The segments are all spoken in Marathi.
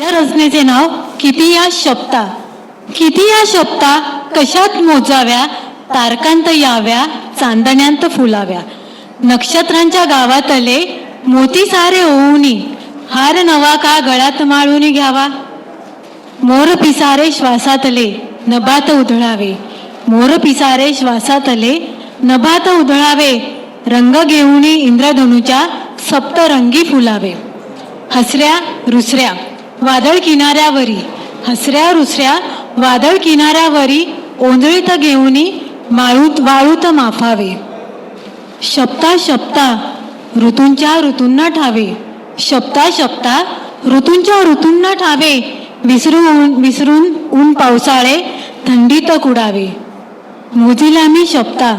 या रचनेचे नाव किती या शब्दा. किती या शब्दा कशात मोजाव्या तारकांत याव्या चांदण्यांत फुलाव्या. नक्षत्रांच्या गावातले मोती सारे ओऊनी हार नवा का गळ्यात माळून घ्यावा? मोर पिसारे श्वासातले नभात उधळावे. मोर पिसारे श्वासातले नभात उधळावे. रंग घेऊनी इंद्रधनुच्या सप्तरंगी फुलावे. हसऱ्या रुसऱ्या वादळ किनाऱ्यावरी हसऱ्या रुसऱ्या वादळ किनाऱ्यावरी ओंधळीत घेऊनी माळूत वाळूत माफावे. शब्दा शब्दा ऋतूंच्या ऋतूंना ठावे. शब्दा शब्दा ऋतूंच्या ऋतूंना ठावे. विसरून विसरून ऊन पावसाळे थंडीत कुडावे. मोजीला मी शब्दा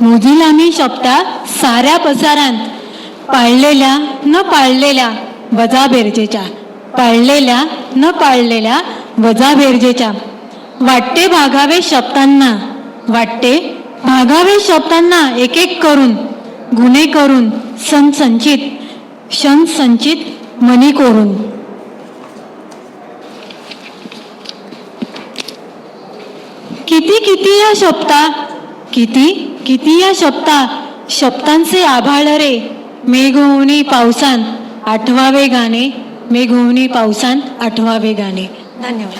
मोजीला मी शब्दा साऱ्या पसारांत पाळलेल्या न पाळलेल्या बजा बेरजेच्या. पाळलेल्या न पाळलेल्या वजाबेरजेच्या. वाटते भागावे शब्दांना. वाटते भागावे शब्दांना एक एक करून गुन्हे करून संसंचित क्षण संचित मनी कोरून. किती किती या शब्दा किती किती या शब्दा शब्दांचे आभाळ रे. मेघ होणे पावसान आठवावे गाणे मेघोवनी पावसान आठवावे गाणे धन्यवाद.